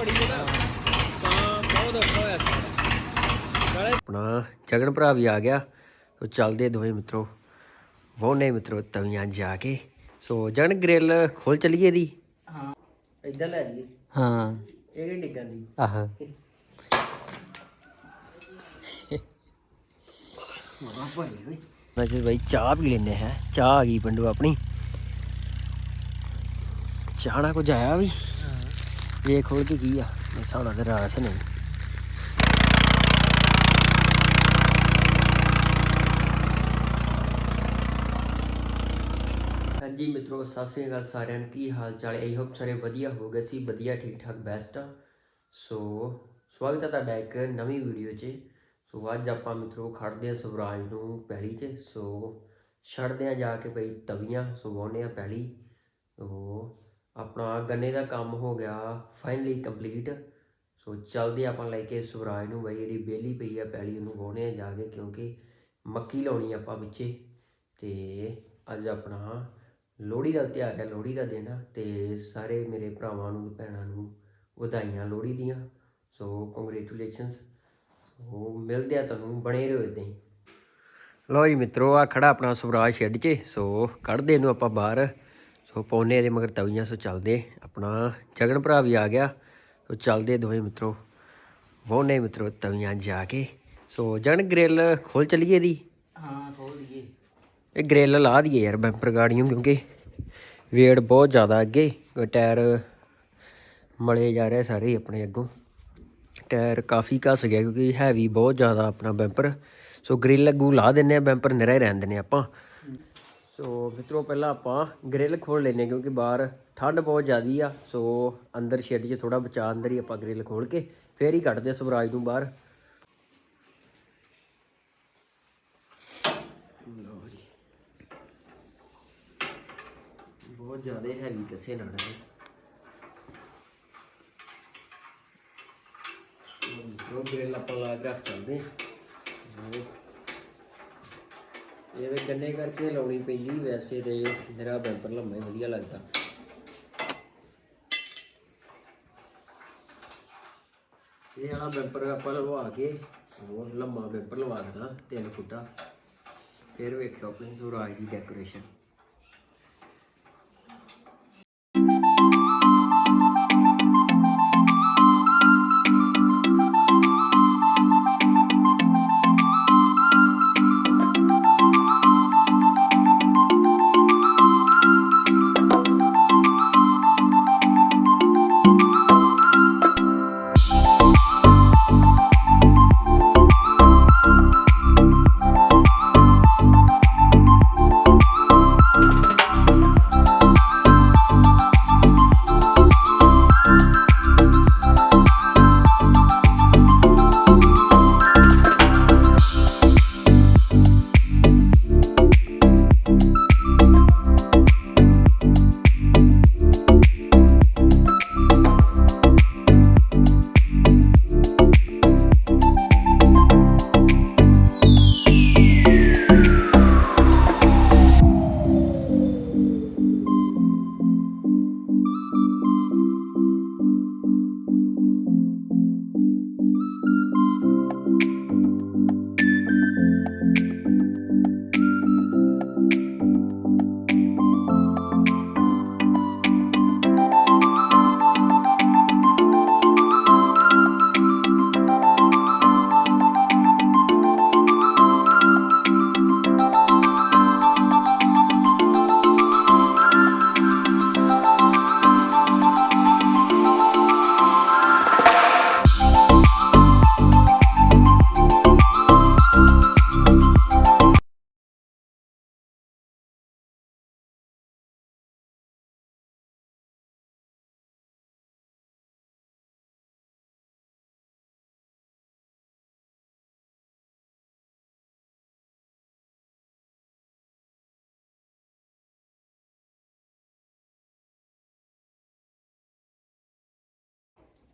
ਬੜੀ ਹੈ ਨਾ। ਤਾਂ ਬਹੁਤ ਔਖਾ ਹੋਇਆ ਸੀ। ਨਾਲੇ ਆਪਣਾ ਜਗਨ ਭਰਾ ਵੀ ਆ ਗਿਆ। ਸੋ ਚੱਲਦੇ ਦੋਵੇਂ ਮਿੱਤਰੋ। ਵੋਨੇ ਮਿੱਤਰੋ ਤਵੀਆਂ ਜਾ ਕੇ। ਸੋ ਜਗਨ ਗ੍ਰਿਲ ਖੋਲ ਚਲੀਏ ਦੀ ਹਾਂ ਇਦਾਂ ਲੈ ਲਈਏ। ਹਾਂ। ਇਹ ਕਿ ਡਿੱਗਾਂ ਦੀ? ਆਹ। ਮਾਂ ਨਜਰ ਭਾਈ ਚਾਹ ਪੀ ਲੈਨੇ ਹੈ। ਚਾਹ ਆ ਗਈ ਪਿੰਡੂ ਆਪਣੀ। ਚਾਹ ਨਾਲ ਕੁਝ ਆਇਆ ਵੀ? ਵੇਖ ਖੋਲ ਕੇ ਕੀ ਆ? ਮੇਰੇ ਹਿਸਾਬ ਨਾਲ ਤਾਂ ਰਾਸ ਨਹੀਂ। ਹਾਂਜੀ ਮਿੱਤਰੋ, ਸਤਿ ਸ੍ਰੀ ਅਕਾਲ ਸਾਰਿਆਂ ਨੂੰ। ਕੀ ਹਾਲ ਚਾਲ ਆਈ ਹੋਪ ਸਾਰੇ ਵਧੀਆ ਹੋਗੇ ਸੀ, ਵਧੀਆ ਠੀਕ ਠਾਕ ਬੈਸਟ ਆ ਸੋ, ਸਵਾਗਤ ਹੈ ਤੁਹਾਡਾ ਇੱਕ ਨਵੀਂ ਵੀਡੀਓ 'ਚ। ਸੋ, ਅੱਜ ਆਪਾਂ ਮਿੱਤਰੋ ਖੜਦੇ ਹਾਂ ਸਵਰਾਜ ਨੂੰ ਪੈਲੀ 'ਚ। ਸੋ, ਛੱਡਦੇ ਆ ਜਾ ਕੇ ਭਈ ਤਵੀਆਂ। ਸੋ, ਵਾਹੁੰਦੇ ਆ ਪੈਲੀ। ਉਹ ਆਪਣਾ ਗੰਨੇ ਦਾ ਕੰਮ ਹੋ ਗਿਆ ਫਾਈਨਲੀ ਕੰਪਲੀਟ ਸੋ ਚੱਲਦੇ ਆਪਾਂ ਲੈ ਕੇ ਸਵਰਾਜ ਨੂੰ ਬਈ, ਜਿਹੜੀ ਬੇਲੀ ਪਈ ਆ, ਪੈਲੀ ਉਹਨੂੰ ਵਾਹੁੰਦੇ ਆ ਜਾ ਕੇ, ਕਿਉਂਕਿ ਮੱਕੀ ਲਾਉਣੀ ਆਪਾਂ ਵਿੱਚੇ। ਤੇ ਅੱਜ ਆਪਣਾ ਲੋਹੜੀ ਦਾ ਤਿਉਹਾਰ ਹੈ ਲੋਹੜੀ ਦਾ ਦਿਨ ਆ, ਤੇ ਸਾਰੇ ਮੇਰੇ ਭਰਾਵਾਂ ਨੂੰ, ਭੈਣਾਂ ਨੂੰ ਵਧਾਈਆਂ ਲੋਹੜੀ ਦੀਆਂ। ਸੋ ਕੰਗ੍ਰੈਚੁਲੇਸ਼ਨਸ ਸੋ ਮਿਲਦੇ ਆ ਤੁਹਾਨੂੰ, ਬਣੇ ਰਹੋ ਇਦਾਂ ਹੀ। ਲੋ ਜੀ ਮਿੱਤਰੋ ਆ ਖੜਾ ਆਪਣਾ ਸਵਰਾਜ ਸ਼ੈੱਡ 'ਚ। ਸੋ ਕੱਢਦੇ ਇਹਨੂੰ ਆਪਾਂ ਬਾਹਰ। ਸੋ ਪੌਨੇ ਇਹਦੇ ਮਗਰ ਤਵੀਆਂ ਸੋ ਚੱਲਦੇ ਆਪਣਾ ਜਗਨ ਭਰਾ ਵੀ ਆ ਗਿਆ। ਸੋ ਚੱਲਦੇ ਦੋਵੇਂ ਮਿੱਤਰੋ। ਵੋਨੇ ਮਿੱਤਰੋ ਤਵੀਆਂ ਜਾ ਕੇ। ਸੋ ਜਗਨ ਗ੍ਰਿਲ ਖੋਲ ਚਲੀਏ ਦੀ ਹਾਂ ਖੋਲ ਲਈਏ। ਇਹ ਗ੍ਰਿਲ ਲਾ ਦਈਏ ਯਾਰ ਬੈਂਪਰ ਗਾੜੀਆਂ ਕਿਉਂਕਿ ਵੇਟ ਬਹੁਤ ਜ਼ਿਆਦਾ ਅੱਗੇ। ਟਾਇਰ ਮਲੇ ਜਾ ਰਿਹਾ ਸਾਰੇ ਆਪਣੇ ਅੱਗੋਂ। ਟਾਇਰ ਕਾਫੀ ਘਸ ਗਿਆ ਕਿਉਂਕਿ ਹੈਵੀ ਬਹੁਤ ਜ਼ਿਆਦਾ ਆਪਣਾ ਬੈਂਪਰ। ਸੋ ਗ੍ਰਿਲ ਅੱਗੂ ਲਾ ਦਿੰਨੇ ਆ ਬੈਂਪਰ ਨਿਰਾ ਹੀ ਰਹਿਣ ਦਿੰਨੇ ਆਪਾਂ। ਸੋ ਮਿੱਤਰੋ, ਪਹਿਲਾਂ ਆਪਾਂ ਗ੍ਰਿਲ ਖੋਲ ਲੈਨੇ ਕਿਉਂਕਿ ਬਾਹਰ ਠੰਡ ਬਹੁਤ ਜ਼ਿਆਦੀ ਆ। ਸੋ ਅੰਦਰ ਸ਼ੈੱਡ 'ਚ ਥੋੜਾ ਬਚਾ ਅੰਦਰ ਹੀ ਆਪਾਂ ਗ੍ਰਿਲ ਖੋਲ ਕੇ ਫੇਰ ਹੀ ਕੱਢਦੇ ਸਵਰਾਜ ਨੂੰ ਬਾਹਰ। ਲਓ ਜੀ। ਬਹੁਤ ਜ਼ਿਆਦਾ ਹੈਵੀ ਕਿਸੇ ਨਾਲ ਹੈ ਉਹ ਗ੍ਰਿਲ ਆਪਾਂ ਲਾ ਕੇ ਰੱਖ ਚੱਲਦੇ ਹਾਂ। ਇਹ ਗੰਨੇ ਕਰਕੇ ਲਾਉਣੀ ਪੈਂਦੀ, ਵੈਸੇ ਤੇ ਮੇਰਾ ਬੈਂਪਰ ਲੰਮਾ ਹੀ ਵਧੀਆ ਲੱਗਦਾ। ਇਹ ਵਾਲਾ ਬੈਂਪਰ ਆਪਾਂ ਲਵਾ ਕੇ, ਹੋਰ ਲੰਮਾ ਬੈਂਪਰ ਲਵਾ ਦੇਣਾ 3 ਫੁੱਟਾ। ਫਿਰ ਵੇਖਿਓ ਆਪਣੀ ਸੂਰਾਜ ਦੀ ਡੈਕੋਰੇਸ਼ਨ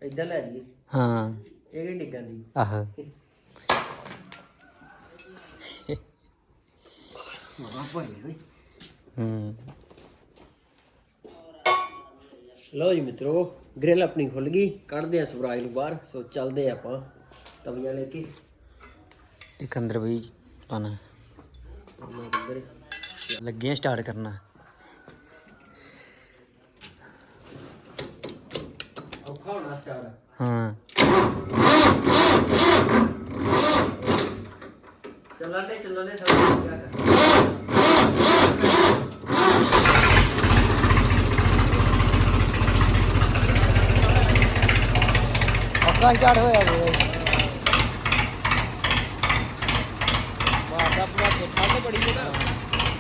ਇਦਾਂ ਲੈ ਲਈਏ ਹਾਂ। ਇਹ ਕਿ ਡਿੱਗਾਂ ਦੀ? ਆਹ। ਮਾਂ ਭਾਈ ਓਏ। ਹੂੰ। ਲਓ ਜੀ ਮਿੱਤਰੋ ਗ੍ਰਿਲ ਆਪਣੀ ਖੁੱਲ ਗਈ। ਕੱਢਦੇ ਆ ਸਵਰਾਜ ਨੂੰ ਬਾਹਰ। ਸੋ ਚੱਲਦੇ ਆ ਆਪਾਂ ਤਵੀਆਂ ਲੈ ਕੇ। ਇੱਕ ਅੰਦਰ ਬਈ ਪਾਣਾ। ਅੰਦਰ। ਲੱਗੇ ਸਟਾਰਟ ਕਰਨਾ। ਔਖਾ ਹੋਣਾ ਸਟਾਰਟ ਹਾਂ। ਚੱਲਣ ਦੇ ਚੱਲਣ ਦੇ ਸਭ ਕੁਝ ਕਰ ਔਖਾ ਸਟਾਰਟ ਹੋਇਆ ਬਈ ਬਾਹਰ ਦਾ ਪੂਰਾ ਠੰਡ ਬੜੀ ਹੈ ਨਾ।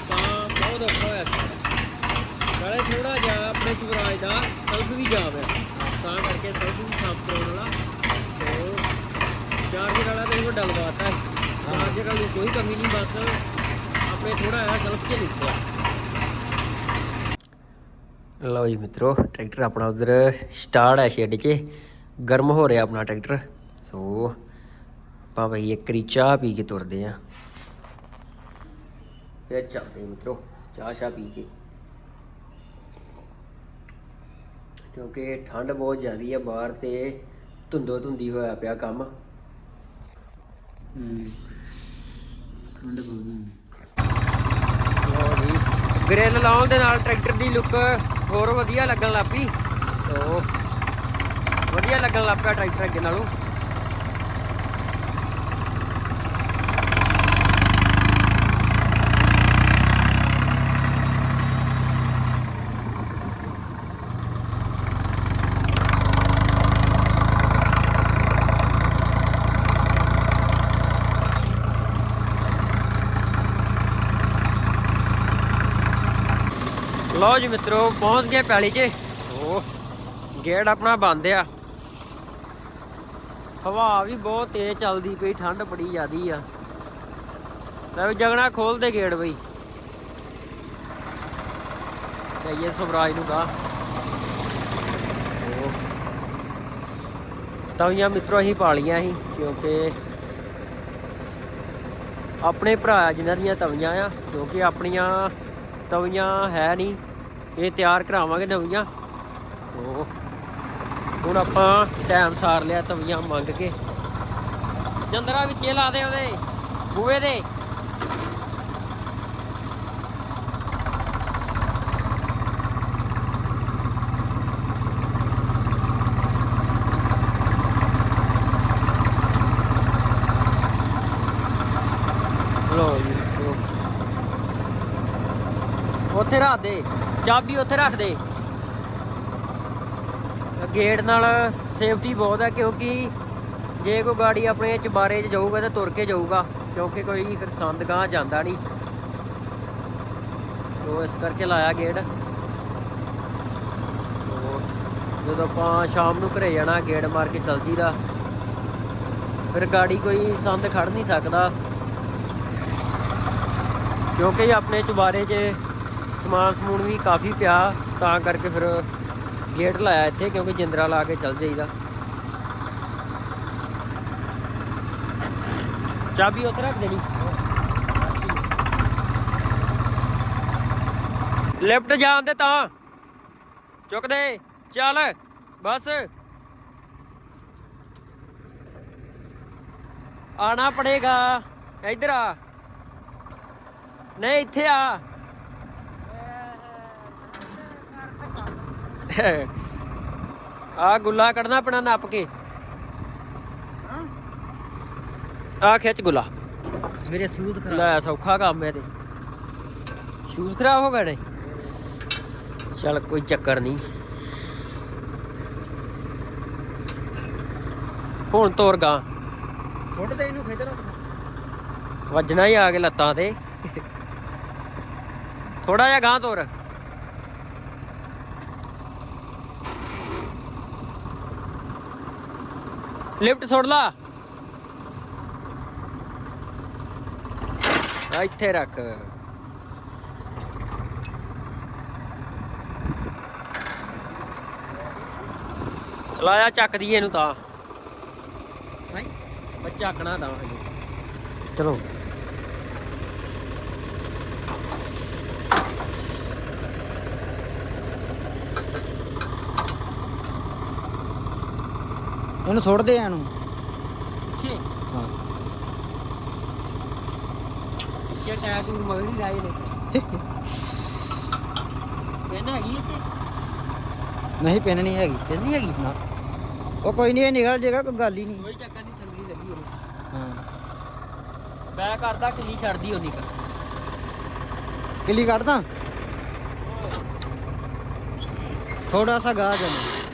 ਤਾਂ ਬਹੁਤ ਔਖਾ ਹੋਇਆ ਸੀ। ਨਾਲੇ ਥੋੜਾ ਜਿਹਾ ਆਪਣੇ ਯੁਵਰਾਜ ਦਾ ਸੈਲਫ ਵੀ ਜਾ ਪਿਆ ਤਾਂ ਕਰਕੇ ਸੈਲਫ ਵੀ ਸਾਫ਼ ਕਰਾਉਣ ਵਾਲਾ। ਤੋ ਚਾਰਜਰ ਵਾਲਾ ਤੇ ਵੱਡਾ ਲਵਾਤਾ ਚਾਰਜਰ ਵਾਲੀ ਕੋਈ ਕਮੀ ਨਹੀਂ ਬਸ ਆਪਣੇ ਥੋੜਾ ਜਿਹਾ ਸੈਲਫ ਚ ਨਿਕਲਿਆ ਲਓ ਜੀ ਮਿੱਤਰੋ ਟਰੈਕਟਰ ਆਪਣਾ ਉਧਰ ਸਟਾਰਟ ਹੈ ਸ਼ੈਡ 'ਚ। ਗਰਮ ਹੋ ਰਿਹਾ ਆਪਣਾ ਟਰੈਕਟਰ। ਸੋ ਆਪਾਂ ਬਈ ਇੱਕ ਰੀ ਚਾਹ ਪੀ ਕੇ ਤੁਰਦੇ ਆ ਫਿਰ ਚੱਲਦੇ ਮਿੱਤਰੋ ਚਾਹ ਸ਼ਾਹ ਪੀ ਕੇ। ਕਿਉਂਕਿ ਠੰਡ ਬਹੁਤ ਜ਼ਿਆਦੀ ਹੈ ਬਾਹਰ ਤੇ ਧੁੰਦੋ ਧੁੰਦੀ ਹੋਇਆ ਪਿਆ ਕੰਮ। ਠੰਡ ਬੋਲੀ ਲਓ ਜੀ। ਗ੍ਰਿਲ ਲਾਉਣ ਦੇ ਨਾਲ ਟਰੈਕਟਰ ਦੀ ਲੁੱਕ ਹੋਰ ਵਧੀਆ ਲੱਗਣ ਲੱਗ ਪਈ। ਸੋ ਵਧੀਆ ਲੱਗਣ ਲੱਗ ਪਿਆ ਟਰੈਕਟਰ ਅੱਗੇ ਨਾਲੋਂ। ਲਓ ਜੀ ਮਿੱਤਰੋ ਪਹੁੰਚ ਗਏ ਪੈਲੀ 'ਚ। ਓ ਗੇਟ ਆਪਣਾ ਬੰਦ ਆ। ਹਵਾ ਵੀ ਬਹੁਤ ਤੇਜ਼ ਚੱਲਦੀ ਪਈ ਠੰਡ ਬੜੀ ਜ਼ਿਆਦੀ ਆ। ਲੈ ਵੀ ਜਗਣਾ ਖੋਲ ਦੇ ਗੇਟ ਬਈ। ਜਾਈਏ ਸਵਰਾਜ ਨੂੰ ਗਾ ਤਵੀਆਂ ਮਿੱਤਰੋ ਅਸੀਂ ਪਾਲੀਆਂ ਸੀ ਕਿਉਂਕਿ ਆਪਣੇ ਭਰਾ ਜਿਨ੍ਹਾਂ ਦੀਆਂ ਤਵੀਆਂ ਆ ਕਿਉਂਕਿ ਆਪਣੀਆਂ ਤਵੀਆਂ ਹੈ ਨਹੀਂ। ਇਹ ਤਿਆਰ ਕਰਾਵਾਂਗੇ ਨਵੀਆਂ। ਉਹ, ਹੁਣ ਆਪਾਂ ਟਾਈਮ ਸਾਰ ਲਿਆ ਤਵੀਆਂ ਮੰਗ ਕੇ। ਜੰਦਰਾ ਵਿੱਚੇ ਲਾ ਦੇ ਉਹਦੇ ਬੂਏ ਦੇ। ਲੋ ਉੱਥੇ ਰੱਖ ਦੇ। ਚਾਬੀ ਉੱਥੇ ਰੱਖ ਦੇ ਗੇਟ ਨਾਲ ਸੇਫਟੀ ਬਹੁਤ ਹੈ ਕਿਉਂਕਿ ਜੇ ਕੋਈ ਗਾੜੀ ਆਪਣੇ ਚਬਾਰੇ 'ਚ ਜਾਊਗਾ ਤਾਂ ਤੁਰ ਕੇ ਜਾਊਗਾ, ਕਿਉਂਕਿ ਕੋਈ ਫਿਰ ਸੰਦ ਗਾਂ ਜਾਂਦਾ ਨਹੀਂ। ਤੋ ਇਸ ਕਰਕੇ ਲਾਇਆ ਗੇਟ। ਜਦੋਂ ਆਪਾਂ ਸ਼ਾਮ ਨੂੰ ਘਰੇ ਜਾਣਾ, ਗੇਟ ਮਾਰ ਕੇ ਚੱਲ ਜੀਦਾ। ਫਿਰ ਗਾੜੀ ਕੋਈ ਸੰਦ ਖੜ ਨਹੀਂ ਸਕਦਾ। ਕਿਉਂਕਿ ਆਪਣੇ ਚੁਬਾਰੇ 'ਚ ਸਮਾਨ ਸਮੂਨ ਵੀ ਕਾਫੀ ਪਿਆ, ਤਾਂ ਕਰਕੇ ਫਿਰ ਗੇਟ ਲਾਇਆ ਇੱਥੇ, ਕਿਉਂਕਿ ਜਿੰਦਰਾ ਲਾ ਕੇ ਚੱਲ ਜਾਈਦਾ। ਚਾਬੀ ਉੱਥੇ ਰੱਖ ਦੇਣੀ। ਲੈਫਟ ਜਾਣ ਦੇ ਤਾਂ। ਚੁੱਕ ਦੇ, ਚੱਲ, ਬਸ। ਆਣਾ ਪੜੇਗਾ, ਇੱਧਰ ਆ। ਨਹੀਂ, ਇੱਥੇ ਆ। ਆ ਗੁੱਲਾ ਕੱਢਣਾ ਪੈਣਾ ਨੱਪ ਕੇ। ਆ ਖਿੱਚ ਗੁੱਲਾ। ਮੇਰੇ ਸ਼ੂਜ਼ ਖਰਾਬ। ਲੈ ਸੌਖਾ ਕੰਮ ਹੈ ਤੇ। ਸ਼ੂਜ਼ ਖਰਾਬ ਹੋ ਗਏ ਨੇ? ਚੱਲ ਕੋਈ ਚੱਕਰ ਨਹੀਂ। ਹੁਣ ਤੋਰ ਗਾ। ਛੋਟ ਦੇ ਇਹਨੂੰ ਖੇਤਰ ਵੱਜਣਾ ਹੀ ਆ ਕੇ ਲੱਤਾਂ ਤੇ। ਥੋੜਾ ਜਿਹਾ ਗਾਂ ਤੋਰ। ਲਿਫਟ ਛੋੜ ਲਾ। ਆ ਇੱਥੇ ਰੱਖ। ਚਲਾਇਆ ਚੱਕ ਦਈਏ ਇਹਨੂੰ ਤਾਂ। ਬੱਚਾ ਕਣਾ ਤਾਂ ਚਲੋ। ਇਹਨੂੰ ਸੁੱਟ ਦੇ ਇਹਨੂੰ। ਪਿੱਛੇ ਹਾਂ। ਪਿੱਛੇ ਟਾਇਰ ਟੂਰ ਮਗਰ ਹੀ ਲਾਏ ਨੇ ਕਹਿੰਦਾ ਹੈਗੀ ਇੱਥੇ? ਨਹੀਂ ਪਿੰਨ ਨਹੀਂ ਹੈਗੀ। ਨਹੀਂ ਹੈਗੀ? ਨਾ। ਉਹ ਕੋਈ ਨਹੀਂ ਇਹ ਨਿਕਲ ਜੇਗਾ ਕੋਈ ਗੱਲ ਹੀ ਨਹੀਂ। ਕੋਈ ਚੱਕਰ ਨਹੀਂ ਸੰਗਲੀ ਲੱਗੀ ਉਹ ਹਾਂ। ਮੈਂ ਕਰਦਾ ਕਿੱਲੀ ਛੱਡਦੀ ਹੋਣੀ ਕਰ ਕਿੱਲੀ ਕੱਢਦਾ? ਥੋੜਾ ਸਾ ਗਾ ਜਾਣਾ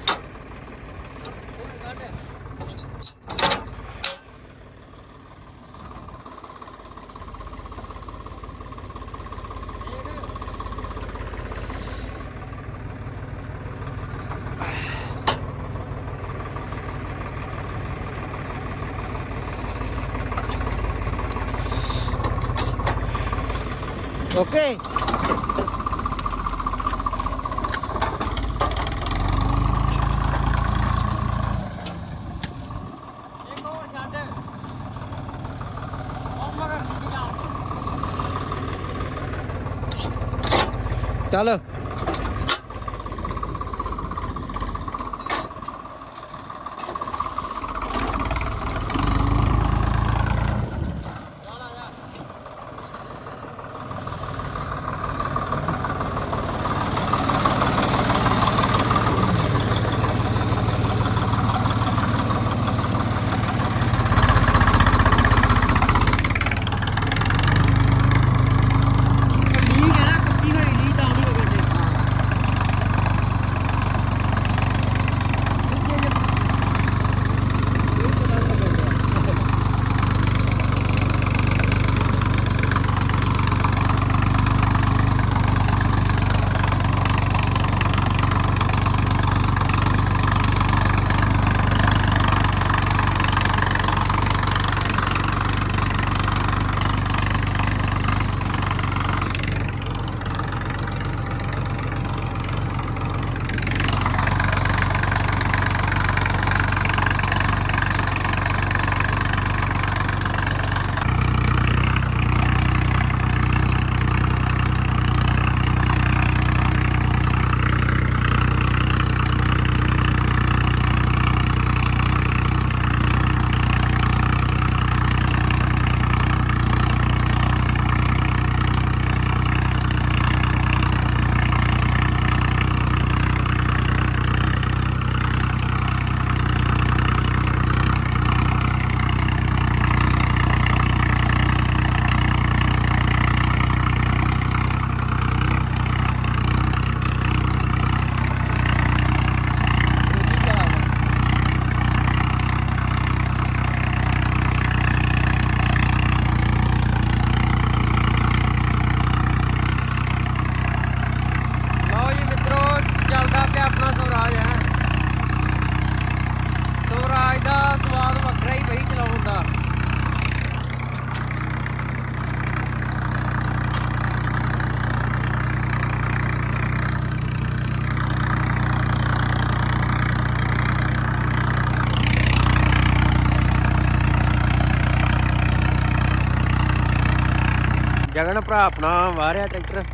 ਜਗਨ ਭਰਾ ਆਪਣਾ ਵਾਰਿਆ ਟਰੈਕਟਰ।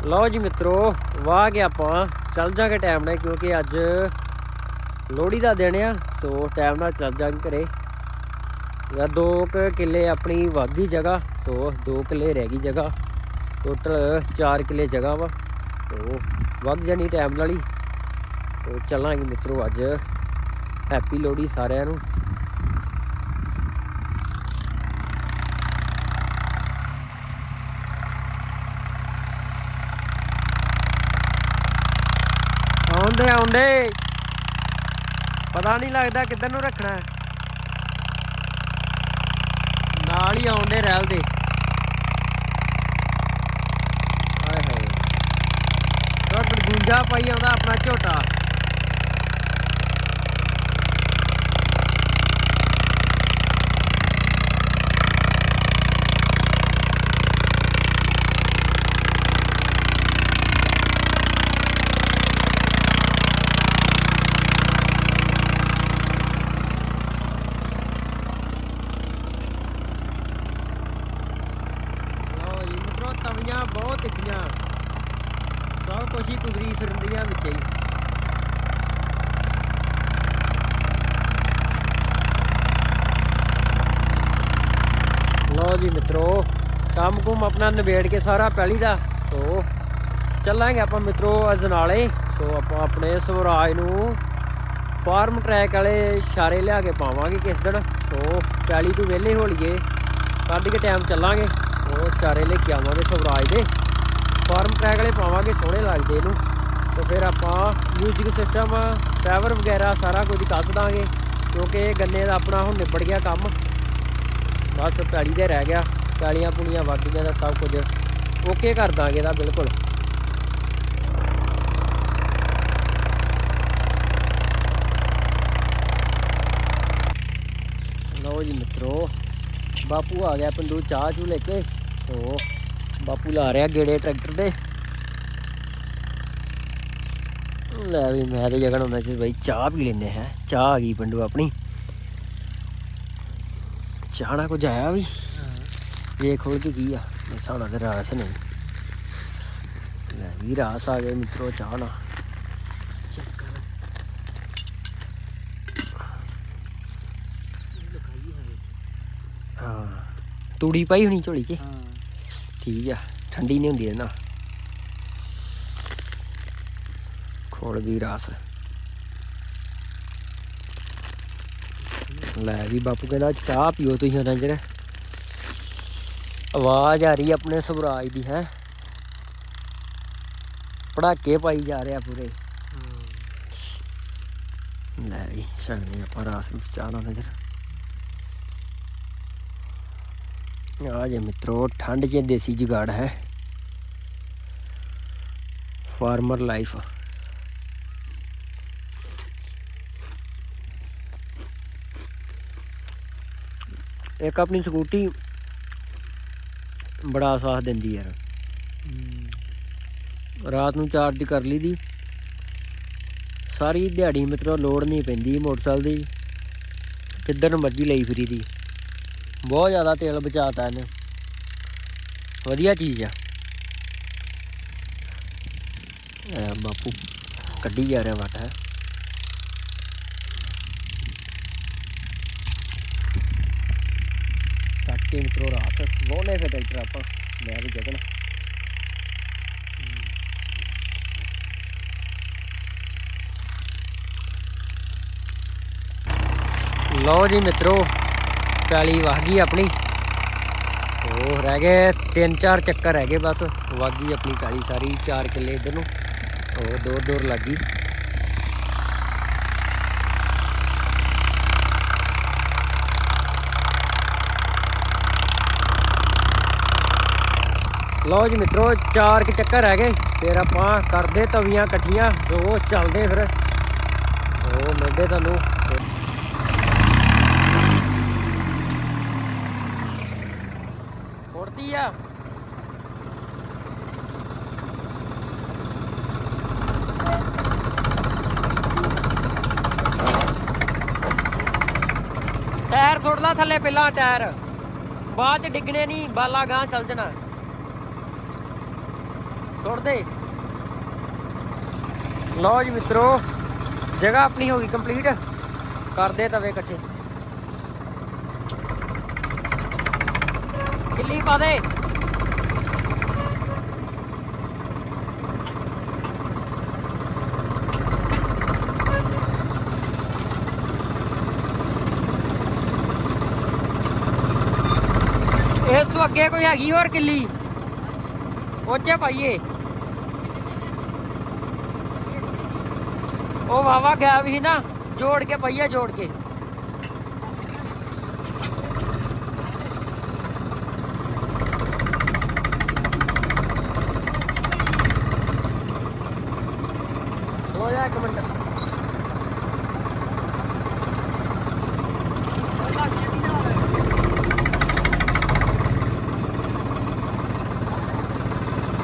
ਲਓ ਜੀ ਮਿੱਤਰੋ, ਵਾਹ ਕੇ ਆਪਾਂ ਚੱਲ ਜਾਗੇ ਟਾਈਮ ਨਾਲ, ਕਿਉਂਕਿ ਅੱਜ ਲੋਹੜੀ ਦਾ ਦਿਨ ਆ, ਸੋ ਟਾਈਮ ਨਾਲ ਚੱਲ ਜਾਗੇ ਘਰੇ। ਜਾਂ ਦੋ ਕੁ ਕਿੱਲੇ ਆਪਣੀ ਵਾਧੀ ਜਗ੍ਹਾ, ਸੋ ਦੋ ਕਿੱਲੇ ਰਹਿ ਗਈ ਜਗ੍ਹਾ। ਟੋਟਲ 4 ਕਿੱਲੇ ਜਗ੍ਹਾ ਵਾ, ਸੋ ਵੱਧ ਜਾਣੀ ਟਾਈਮ ਨਾਲ ਹੀ ਸੋ ਚੱਲਾਂਗੇ ਮਿੱਤਰੋ ਅੱਜ। ਹੈਪੀ ਲੋਹੜੀ ਸਾਰਿਆਂ ਨੂੰ। ਆਉਂਦੇ ਆਉਂਦੇ। ਪਤਾ ਨਹੀਂ ਲੱਗਦਾ ਕਿੱਧਰ ਨੂੰ ਰੱਖਣਾ। ਹੈ। ਨਾਲ ਹੀ ਆਉਂਦੇ ਰਹਿਲ ਦੇ। ਹਾਏ ਹਾਏ। ਉਹ ਗੁੰਜਾ ਪਾਈ ਆਉਂਦਾ ਆਪਣਾ ਝੋਟਾ ਤਵੀਆਂ ਬਹੁਤ ਤਿੱਖੀਆਂ ਸਭ ਕੁਝ ਹੀ ਵਿੱਚ ਹੀ। ਲਓ ਜੀ ਮਿੱਤਰੋ, ਕੰਮ ਕੁਮ ਆਪਣਾ ਨਿਬੇੜ ਕੇ ਸਾਰਾ ਪਹਿਲੀ ਦਾ। ਸੋ, ਚੱਲਾਂਗੇ ਆਪਾਂ ਮਿੱਤਰੋ ਅਜਨਾਲੇ ਸੋ, ਆਪਾਂ ਆਪਣੇ ਸਵਰਾਜ ਨੂੰ ਫਾਰਮ ਟਰੈਕ ਵਾਲੇ ਇਸ਼ਾਰੇ ਲਿਆ ਕੇ ਪਾਵਾਂਗੇ ਕਿਸ ਦਿਨ। ਸੋ ਪਹਿਲੀ ਤੋਂ ਵਿਹਲੇ ਹੋ ਲਈਏ। ਕੱਢ ਕੇ ਟਾਈਮ ਚੱਲਾਂਗੇ। ਉਹ ਇਸ਼ਾਰੇ ਲੈ ਕੇ ਆਵਾਂਗੇ ਸਵਰਾਜ ਦੇ। ਟਰੈਕ ਵਾਲੇ ਪਾਵਾਂਗੇ, ਸੋਹਣੇ ਲੱਗਦੇ ਇਹਨੂੰ। ਤੇ ਫਿਰ ਆਪਾਂ ਮਿਊਜ਼ਿਕ ਸਿਸਟਮ ਡਰਾਈਵਰ ਵਗੈਰਾ ਸਾਰਾ ਕੁਝ ਕੱਸ ਦਾਂਗੇ, ਕਿਉਂਕਿ ਗੰਨੇ ਦਾ ਆਪਣਾ ਹੁਣ ਨਿਬੜ ਗਿਆ ਕੰਮ। ਬਸ ਪੈਲੀ ਦੇ ਰਹਿ ਗਿਆ, ਪੈਲੀਆਂ ਪੁਲੀਆਂ ਵੱਗ ਗਈਆਂ ਦਾ ਸਭ ਕੁਝ ਓਕੇ ਕਰ ਦਾਂਗੇ ਇਹਦਾ ਬਿਲਕੁਲ। ਲਓ ਜੀ ਮਿੱਤਰੋ, ਬਾਪੂ ਆ ਗਿਆ ਪੰਦੂ ਚਾਹ ਚੂ ਲੈ ਕੇ। ਉਹ ਬਾਪੂ ਲਾ ਰਿਹਾ ਗੇੜੇ ਟਰੈਕਟਰ ਦੇ ਲੈ ਵੀ ਮੈਂ ਤੇ ਜਗਨ ਹੁੰਦਾ ਜੀ ਬਾਈ ਚਾਹ ਪੀ ਲੈਨੇ ਹੈ। ਚਾਹ ਆ ਗਈ ਪੰਡੂ ਆਪਣੀ। ਚਾਹ ਨਾਲ ਕੁਝ ਆਇਆ ਵੀ? ਵੇਖ ਖੋਲ ਕੇ ਕੀ ਆ? ਨਾਲ ਤੇ ਰਾਸ ਨਹੀਂ। ਲੈ ਵੀ ਰਾਸ ਆ ਗਏ ਮਿੱਤਰੋ ਚਾਹ ਨਾਲ। ਹਾਂ। ਤੂੜੀ ਪਾਈ ਹੋਣੀ ਝੋਲੀ 'ਚ? ਹਾਂ। ਠੀਕ ਆ। ਠੰਡੀ ਨਹੀਂ ਹੁੰਦੀ ਇਹ ਨਾ ਖੋਲ ਵੀ ਰਸ ਲੈ ਵੀ ਬਾਪੂ ਕਹਿੰਦਾ ਚਾਹ ਪੀਓ ਤੁਸੀਂ ਉਹਨਾਂ ਚਿਰ। ਆਵਾਜ਼ ਆ ਰਹੀ ਆਪਣੇ ਸਵਰਾਜ ਦੀ ਹੈ। ਪੜਾਕੇ ਪਾਈ ਜਾ ਰਿਹਾ ਪੂਰੇ। ਲੈ ਵੀ ਛਣਨੀ ਆਪਾਂ ਰਾਸ ਵਿੱਚ ਚਾਹ ਨਾਲ ਨਜ਼ਰ ਆ ਜੇ ਮਿੱਤਰੋ, ਠੰਡ 'ਚ ਦੇਸੀ ਜੁਗਾੜ ਹੈ। Farmer life. ਇੱਕ ਆਪਣੀ ਸਕੂਟੀ ਬੜਾ ਸਾਥ ਦਿੰਦੀ ਯਾਰ। ਰਾਤ ਨੂੰ ਚਾਰਜ ਕਰ ਲਈ ਦੀ ਸਾਰੀ ਦਿਹਾੜੀ ਮਿੱਤਰੋ ਲੋਡ ਨਹੀਂ ਪੈਂਦੀ ਮੋਟਰਸਾਈਕਲ ਦੀ। ਕਿੱਧਰ ਮਰਜ਼ੀ ਲਈ ਫਿਰੀ ਦੀ ਬਹੁਤ ਜ਼ਿਆਦਾ ਤੇਲ ਬਚਾਤਾ ਇਹਨੇ। ਵਧੀਆ ਚੀਜ਼ ਆ। ਬਾਪੂ ਕੱਢੀ ਜਾ ਰਿਹਾ ਵਟ ਹੈ ਸੱਟੇ ਮਿੱਤਰੋ ਰਾਸ ਵੋਨੇ ਫਿਰ ਟਰੈਕਟਰ ਆਪਾਂ, ਮੈਂ ਵੀ ਜਗਨ। ਲਓ ਜੀ ਮਿੱਤਰੋ, ਪੈਲੀ ਵਗ ਗਈ ਆਪਣੀ। ਉਹ ਰਹਿ ਗਏ ਤਿੰਨ ਚਾਰ ਚੱਕਰ ਰਹਿ ਗਏ ਬਸ, ਵਗ ਗਈ ਆਪਣੀ ਪੈਲੀ ਸਾਰੀ 4 ਕਿੱਲੇ ਇਧਰ ਨੂੰ। ਉਹ ਦੂਰ ਦੂਰ ਲੱਗ ਲਓ ਜੀ ਮਿੱਤਰੋ, ਚਾਰ ਕੁ ਚੱਕਰ ਰਹਿ ਗਏ ਫਿਰ ਆਪਾਂ ਕਰਦੇ ਤਵੀਆਂ ਇਕੱਠੀਆਂ ਉਹ ਚੱਲਦੇ ਫਿਰ। ਉਹ ਮਿਲਦੇ ਤੁਹਾਨੂੰ। ਉੜਦੀ ਆ? ਟਾਇਰ ਸੁੱਟ ਲਾ ਥੱਲੇ ਪਹਿਲਾਂ, ਟਾਇਰ। ਬਾਅਦ ਚ ਡਿੱਗਣੇ ਨਹੀਂ ਬਾਲਾ ਗਾਂ ਚੱਲ ਜਾਣਾ। ਸੁੱਟ ਦੇ ਲਓ ਜੀ ਮਿੱਤਰੋ, ਜਗ੍ਹਾ ਆਪਣੀ ਹੋ ਗਈ ਕੰਪਲੀਟ ਕਰਦੇ ਤਵੇ ਇਕੱਠੇ। ਕਿੱਲੀ ਪਾ ਦੇ। ਇਸ ਤੋਂ ਅੱਗੇ ਕੋਈ ਹੈਗੀ ਹੋਰ ਕਿੱਲੀ ਉੱਚੇ ਪਾਈਏ ਉਹ ਵਾਵਾ ਗਿਆ ਸੀ ਨਾ, ਜੋੜ ਕੇ ਪਈਏ ਜੋੜ ਕੇ। ਹੋ ਇੱਕ ਮਿੰਟ।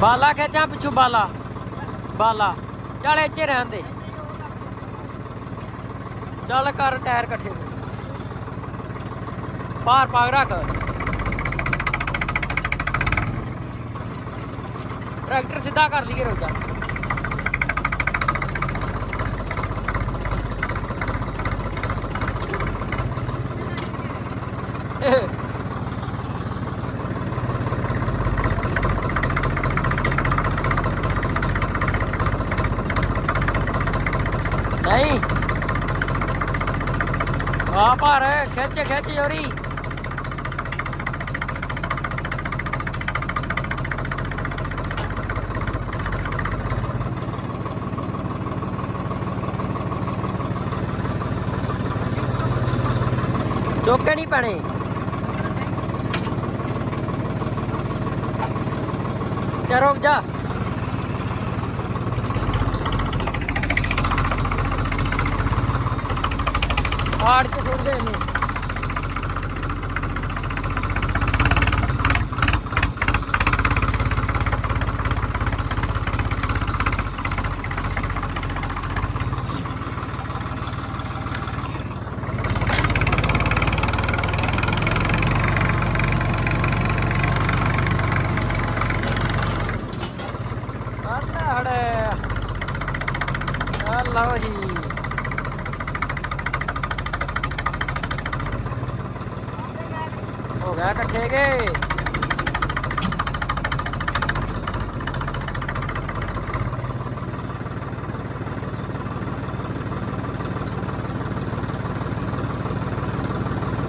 ਬਾਲਾ ਖਿੱਚਾਂ ਪਿੱਛੋਂ ਬਾਲਾ। ਬਾਲਾ। ਚੱਲ ਇੱਥੇ ਰਹਿਣ ਦੇ। ਚੱਲ ਕਰ ਟਾਇਰ ਇਕੱਠੇ। ਪਾਰ ਪਾਗ ਰੱਖ। ਟਰੈਕਟਰ ਸਿੱਧਾ ਕਰ ਲਈਏ ਰੋਜਾ ਨਹੀਂ ਆ ਪਰ ਖਿੱਚ ਖਿੱਚ ਜੋਰੀ ਚੋਕੇ ਨਹੀਂ ਪੈਣੇ। ਜਾ ਜਾ। ਆੜ ਕੇ ਛੋੜ ਦੇ ਇਹਨੂੰ ਆਟਾ ਹੜੇ ਆ ਲਓ ਜੀ ਹੋ ਗਿਆ ਇਕੱਠੇ ਗਏ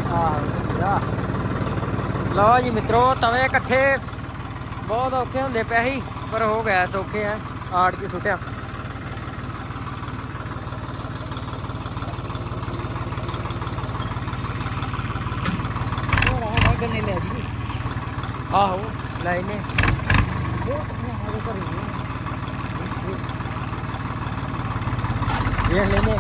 ਆਹ ਲਓ ਜੀ ਮਿੱਤਰੋ ਤਵੇ ਇਕੱਠੇ ਬਹੁਤ ਔਖੇ ਹੁੰਦੇ ਪਏ ਸੀ ਪਰ ਹੋ ਗਿਆ ਸੌਖੇ ਆ ਆੜ ਕੇ ਸੁੱਟਿਆ। ਗੰਨੇ ਲੈ ਜੀ। ਆਹੋ ਲੈ ਨੇ ਵੇਖ ਲੈਨੇ।